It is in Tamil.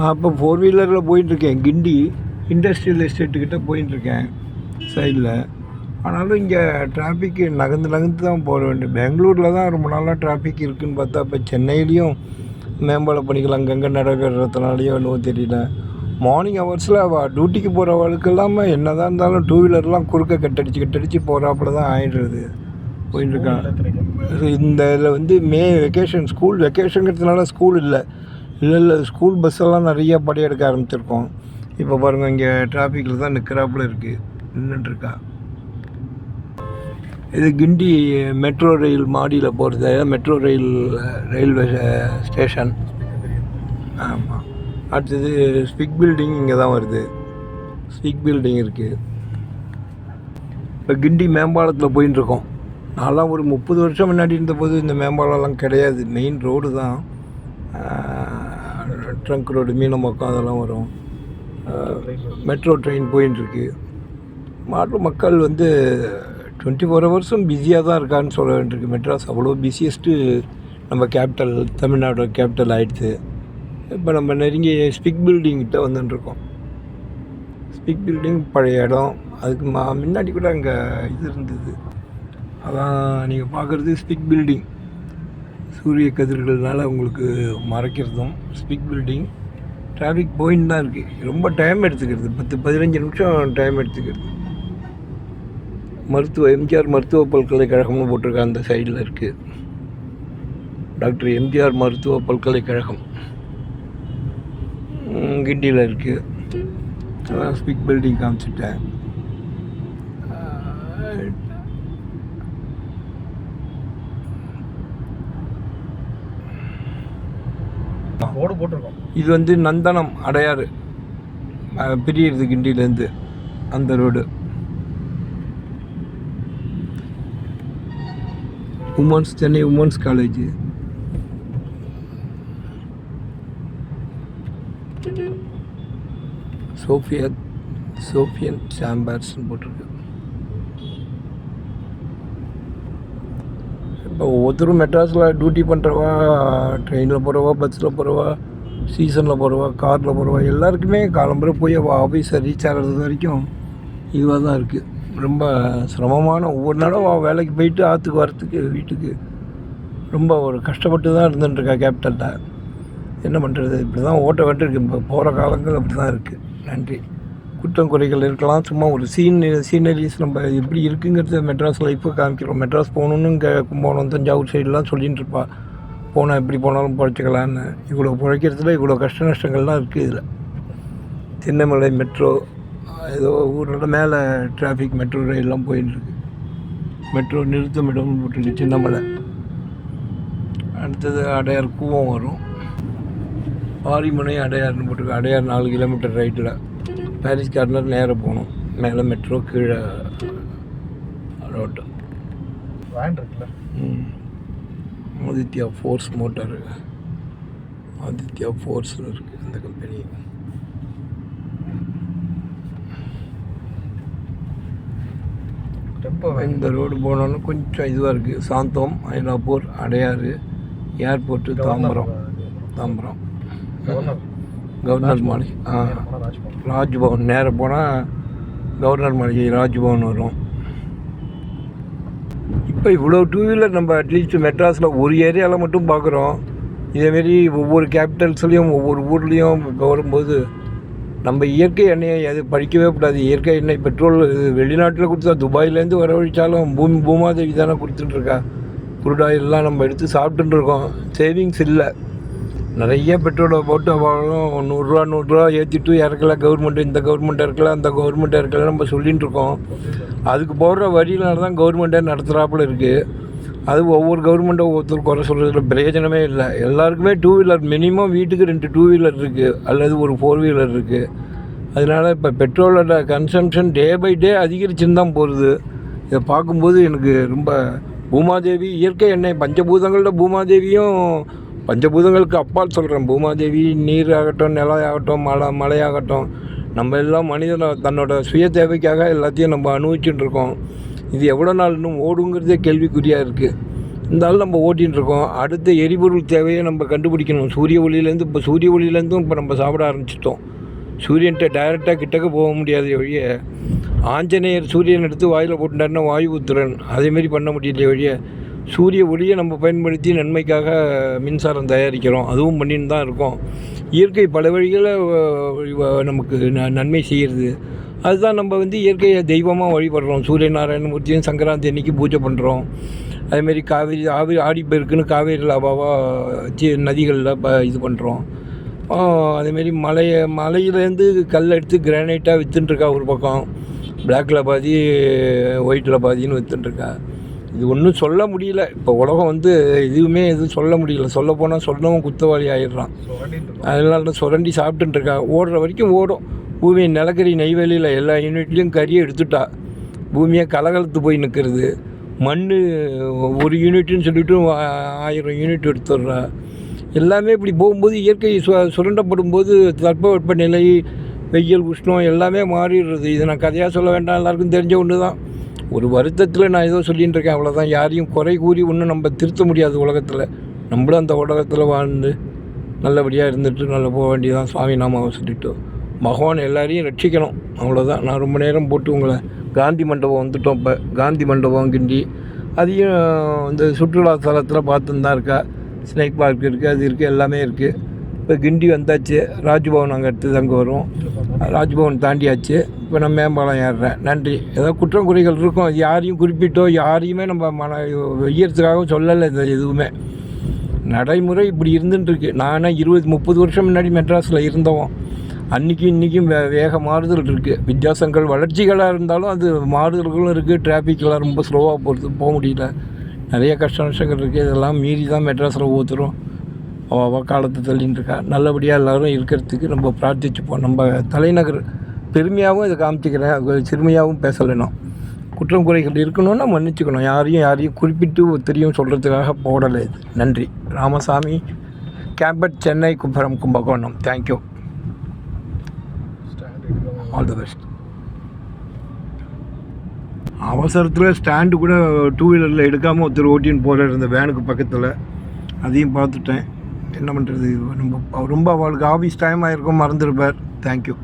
நான் இப்போ ஃபோர் வீலரில் போயிட்டுருக்கேன் கிண்டி. இண்டஸ்ட்ரியல் எஸ்டேட்டுக்கிட்ட போயிட்டுருக்கேன் சைடில் ஆனாலும் இங்கே டிராஃபிக்கு நகர்ந்து நகர்ந்து தான் போக வேண்டியது பெங்களூரில் தான் ரொம்ப நாளாக டிராஃபிக் இருக்குதுன்னு பார்த்தா இப்போ சென்னையிலையும் மேம்பால பணிகள் அங்கங்கே நடக்கிறதுனாலையோ என்னவோ தெரியல. மார்னிங் ஹவர்ஸில் அவள் டியூட்டிக்கு போகிறவளுக்கு இல்லாமல் என்ன தான் இருந்தாலும் டூ வீலர்லாம் குறுக்க கட்டடிச்சு கட்டடிச்சு போகிறாப்புல தான் ஆயிடுறது. போயிட்டுருக்கான். இந்த இதில் வந்து மே வெக்கேஷன் ஸ்கூல் வெக்கேஷனுங்கிறதுனால ஸ்கூல் இல்லை. இல்லை இல்லை ஸ்கூல் பஸ்ஸெல்லாம் நிறைய படையெடுக்க ஆரம்பிச்சிருக்கோம். இப்போ பாருங்கள் இங்கே டிராஃபிக்கில் தான் நிற்கிறாப்புல இருக்குது நின்றுட்டுருக்கா இது கிண்டி மெட்ரோ ரயில் மாடியில் போகிறது மெட்ரோ ரயில் ரயில்வே ஸ்டேஷன் ஆமாம் அடுத்தது ஸ்பிக் பில்டிங் இங்கே தான் வருது. ஸ்பிக் பில்டிங் இருக்குது இப்போ கிண்டி மேம்பாலத்தில் போயின்னு இருக்கோம். நான்லாம் ஒரு முப்பது வருஷம் முன்னாடி இருந்தபோது இந்த மேம்பாலம்லாம் கிடையாது. மெயின் ரோடு தான். ட்ரங்க் ரோடு மீனமக்கம் அதெல்லாம் வரும். மெட்ரோ ட்ரெயின் போயின்ட்டுருக்கு மாற்று மக்கள் வந்து டுவெண்ட்டி ஃபோர் ஹவர்ஸும் பிஸியாக தான் இருக்கான்னு சொல்ல வேண்டியிருக்கு. மெட்ராஸ் அவ்வளோ பிஸியஸ்ட்டு நம்ம கேபிட்டல் தமிழ்நாடோட கேபிட்டல் ஆயிடுச்சு. இப்போ நம்ம நெருங்கி ஸ்பிக் பில்டிங் கிட்ட வந்துட்டுருக்கோம் ஸ்பிக் பில்டிங் பழைய இடம். அதுக்கு மா முன்னாடி கூட அங்கே இது இருந்தது. அதான் நீங்கள் பார்க்குறது ஸ்பிக் பில்டிங். சூரிய கதிர்கள்னால் உங்களுக்கு மறைக்கிறதும் ஸ்பீக் பில்டிங் டிராஃபிக் போயின்னு தான் இருக்குது ரொம்ப டைம் எடுத்துக்கிறது. பத்து பதினஞ்சு நிமிஷம் டைம் எடுத்துக்கிறது. மருத்துவ எம்ஜிஆர் மருத்துவ பல்கலைக்கழகம்னு போட்டிருக்க அந்த சைடில் இருக்குது டாக்டர் எம்ஜிஆர் மருத்துவ பல்கலைக்கழகம். கிண்டியில் இருக்குது அதான் ஸ்பீக் பில்டிங் காமிச்சிட்டேன். போர்டு போட்டிருக்கோம். இது வந்து நந்தனம் அடையாறு பிரியிறது கிண்டிலேருந்து அந்த road. Women's Chennai women's college. Sophia சோஃபியன் சாம்பர்ஸ்னு போட்டிருக்கு இப்போ ஒவ்வொருத்தரும் மெட்ராஸில் டியூட்டி பண்ணுறவா ட்ரெயினில் போகிறவா பஸ்ஸில் போகிறவா சீசனில் போகிறவா காரில் போகிறவா எல்லாருக்குமே காலம்புரை போய் அவள் ஆஃபீஸை ரீச் ஆகிறது வரைக்கும் இதுவாக தான் இருக்குது ரொம்ப சிரமமான ஒவ்வொரு நாளும் அவள் வேலைக்கு போயிட்டு ஆற்றுக்கு வரத்துக்கு வீட்டுக்கு ரொம்ப ஒரு கஷ்டப்பட்டு தான் இருந்துட்டுருக்கா கேபிட்டலில் என்ன பண்ணுறது இப்படி தான் ஓட்ட வேண்டியிருக்கு. இப்போ போகிற காலங்கள் அப்படி தான் இருக்குது நன்றி. குற்றம் குறைகள் இருக்கலாம். சும்மா ஒரு சீன் சீனரிஸ் நம்ம எப்படி இருக்குங்கிறத மெட்ராஸ் லைஃப்பை காமிக்கிறோம். மெட்ராஸ் போகணுன்னு இங்கே கும்பகோணம் தஞ்சாவூர் சைடெலாம் சொல்லிகிட்டு இருப்பா. போனால் எப்படி போனாலும் பிழைச்சிக்கலான்னு இவ்வளோ பிழைக்கிறதுல இவ்வளோ கஷ்ட நஷ்டங்கள்லாம் இருக்குது இதில். சின்னமலை மெட்ரோ ஏதோ ஊரோட மேலே டிராஃபிக் மெட்ரோ ரயிலெலாம் போயின்னு இருக்கு. மெட்ரோ நிறுத்தம் இடம்னு போட்டுருக்கு சின்னமலை. அடுத்தது அடையார் கூவம் வரும். பாரிமுனை அடையார்னு போட்டிருக்கு. அடையார் நாலு கிலோமீட்டர் ரைட்டில் பாரிஸ் கார்னர் நேராக போகணும். மேலே மெட்ரோ கீழே ரோட்டு வேன் இருக்குல்ல? ம். ஆதித்யா ஃபோர்ஸ் மோட்டார் ஆதித்யா ஃபோர்ஸில் இருக்குது அந்த கம்பெனி இந்த ரோடு போனாலும் கொஞ்சம் இதுவாக இருக்குது சாந்தோம் மயிலாப்பூர் அடையாறு ஏர்போர்ட்டு தாம்பரம். தாம்பரம். கவர்னர் மாளிகை ஆ. ராஜ்பவன் நேராக போனால் கவர்னர் மாளிகை ராஜ்பவன் வரும். இப்போ இவ்வளோ டூ வீலர் நம்ம அட்லீஸ்ட் மெட்ராஸில் ஒரு ஏரியாவில் மட்டும் பார்க்குறோம் இதேமாரி ஒவ்வொரு கேபிட்டல்ஸ்லேயும் ஒவ்வொரு ஊர்லேயும் இப்போ வரும்போது நம்ம இயற்கை எண்ணெயை அது படிக்கவே கூடாது. இயற்கை எண்ணெய் பெட்ரோல் வெளிநாட்டில் கொடுத்தா துபாயிலேருந்து வரவழைச்சாலும் பூமி பூமாதேவி தானே கொடுத்துட்ருக்கா குருடாயிலெலாம் நம்ம எடுத்து சாப்பிட்டுட்டு இருக்கோம். சேவிங்ஸ் இல்லை. நிறைய பெட்ரோலை போட்டு அவளும் நூறுரூவா நூறுரூவா ஏற்றிட்டு இறக்கல. கவர்மெண்ட் இந்த கவர்மெண்ட் இறக்கல அந்த கவர்மெண்ட் இறக்கல நம்ம சொல்லிகிட்டு இருக்கோம். அதுக்கு போடுற வரியினால தான் கவர்மெண்ட்டே நடத்துகிறாப்புல இருக்குது அது ஒவ்வொரு கவர்மெண்ட்டும் ஒவ்வொருத்தர் குறை சொல்கிறதுல பிரயோஜனமே இல்லை. எல்லாருக்குமே டூ வீலர் மினிமம் வீட்டுக்கு ரெண்டு டூ வீலர் இருக்குது அல்லது ஒரு ஃபோர் வீலர் இருக்குது அதனால் இப்போ பெட்ரோலோட கன்சம்ஷன் டே பை டே அதிகரிச்சுன்னு தான் போகுது. இதை பார்க்கும்போது எனக்கு ரொம்ப பூமாதேவி இயற்கை எண்ணெய் பஞ்சபூதங்களோட பூமாதேவியும் பஞ்சபூதங்களுக்கு அப்பால் சொல்கிறேன் பூமாதேவி நீர் ஆகட்டும் நிலம் ஆகட்டும் மழை மழையாகட்டும் நம்ம எல்லாம் மனிதனை தன்னோட சுய தேவைக்காக எல்லாத்தையும் நம்ம அனுபவிச்சுட்டு இருக்கோம். இது எவ்வளோ நாள் இன்னும் ஓடுங்கிறதே கேள்விக்குறியாக இருக்குது இருந்தாலும் நம்ம ஓட்டின்னு இருக்கோம். அடுத்த எரிபொருள் தேவையை நம்ம கண்டுபிடிக்கணும். சூரிய ஒளியிலேருந்து இப்போ சூரிய ஒளியிலேருந்தும் இப்போ நம்ம சாப்பிட ஆரம்பிச்சிட்டோம். சூரியன்கிட்ட டைரெக்டாக கிட்டக்க போக முடியாத வழிய ஆஞ்சநேயர் சூரியன் எடுத்து வாயில் போட்டுட்டாருன்னா வாயு உத்திரன் அதேமாரி பண்ண முடியல வழிய சூரிய ஒளியை நம்ம பயன்படுத்தி நன்மைக்காக மின்சாரம் தயாரிக்கிறோம். அதுவும் பண்ணின்னு தான் இருக்கோம். இயற்கை பல வழிகளில் நமக்கு ந- நன்மை செய்கிறது. அதுதான் நம்ம வந்து இயற்கையை தெய்வமாக வழிபடுறோம். சூரிய நாராயணமூர்த்தியும் சங்கராந்தி அன்னைக்கு பூஜை பண்ணுறோம் அதேமாரி காவேரி ஆவி ஆடிப்பெருக்குன்னு காவேரி லாபாவாக நதிகளில் ப இது பண்ணுறோம் அதேமாரி மலையை மலையிலேருந்து கல் எடுத்து கிரானைட்டாக விற்றுட்டுருக்கா ஒரு பக்கம். பிளாக்கில் பாதி ஒயிட்டில் பாதின்னு விற்றுட்டுருக்கா இது ஒன்றும் சொல்ல முடியல. இப்போ உலகம் வந்து எதுவுமே எதுவும் சொல்ல முடியல. சொல்ல போனால் சொல்லவும் குத்தவாளி ஆயிடுறான். அதனால சுரண்டி சாப்பிட்டுட்டு இருக்கா. ஓடுற வரைக்கும் ஓடும். பூமி நிலக்கரி நெய்வேலியில் எல்லா யூனிட்லேயும் கறியை எடுத்துட்டா. பூமியை கலகலத்து போய் நிற்கிறது மண் ஒரு யூனிட்னு சொல்லிட்டு ஆயிரம் யூனிட் எடுத்துடுறா. எல்லாமே இப்படி போகும்போது இயற்கை சு சுரண்டப்படும் போது தட்பவெப்பநிலை வெயில் உஷ்ணம் எல்லாமே மாறிடுறது. இது நான் கதையாக சொல்ல வேண்டாம். எல்லாருக்கும் தெரிஞ்ச ஒன்று தான் ஒரு வருத்தத்தில் நான் ஏதோ சொல்லிட்டு இருக்கேன் அவ்வளோதான் யாரையும் குறை கூறி ஒன்றும் நம்ம திருத்த முடியாது உலகத்தில். நம்மளும் அந்த உலகத்தில் வாழ்ந்து நல்லபடியாக இருந்துட்டு நல்லா போக வேண்டியதான் சுவாமி நாமாவை சொல்லிட்டு. மகவான் எல்லாரையும் ரட்சிக்கணும். அவ்வளோதான் நான் ரொம்ப நேரம் போட்டு உங்களை காந்தி மண்டபம் வந்துட்டோம் இப்போ. காந்தி மண்டபம் கிண்டி அதையும் இந்த சுற்றுலா தலத்தில் பார்த்துன்னு தான் இருக்கா. ஸ்னேக் பார்க் இருக்குது அது இருக்குது எல்லாமே இருக்குது இப்போ கிண்டி வந்தாச்சு. ராஜ்பவன் அங்கே அடுத்தது அங்கே வரும். ராஜ்பவன் தாண்டியாச்சு. இப்போ நான் மேம்பாலம் ஏறுறேன். நன்றி. ஏதோ குற்றம் குறைகள் இருக்கும் யாரையும் குறிப்பிட்டோ யாரையுமே நம்ம மன வெய்யறதுக்காக சொல்லலை இந்த எதுவுமே. நடைமுறை இப்படி இருந்துட்டுருக்கு. நானே இருபது முப்பது வருஷம் முன்னாடி மெட்ராஸில் இருந்தோம் அன்றைக்கும் இன்றைக்கும் வே வேக மாறுதல் இருக்குது வித்தியாசங்கள் வளர்ச்சிகளாக இருந்தாலும் அது மாறுதல்களும் இருக்குது டிராஃபிக்கெலாம் ரொம்ப ஸ்லோவாக போகிறது போக முடியல. நிறைய கஷ்ட நஷ்டங்கள் இருக்குது இதெல்லாம் மீறி தான் மெட்ராஸில் ஒவ்வொருத்தரும் அவள் காலத்தை தள்ளின்னு இருக்கா. நல்லபடியாக எல்லோரும் இருக்கிறதுக்கு நம்ம பிரார்த்திச்சுப்போம். நம்ம தலைநகர் பெருமையாகவும் இதை காமிச்சிக்கிறேன். சிறுமையாகவும் பேசலை குற்றம் குறைகள் இருக்கணும்னா மன்னிச்சுக்கணும். யாரையும் யாரையும் குறிப்பிட்டு தெரியும் சொல்கிறதுக்காக போடலை இது. நன்றி. ராமசாமி கேம்பட் Chennai கும்பரம் Kumbakonam. Thank you all the best அவசரத்தில் ஸ்டாண்டு கூட டூ வீலரில் எடுக்காமல் ஒருத்தர் ஓட்டின்னு போகிற இருந்த வேனுக்கு பக்கத்தில். அதையும் பார்த்துட்டேன். என்ன பண்ணுறது ரொம்ப ரொம்ப அவளுக்கு ஆஃபீஸ் டைம் ஆகிருக்கும் மறந்துருப்பார். தேங்க்யூ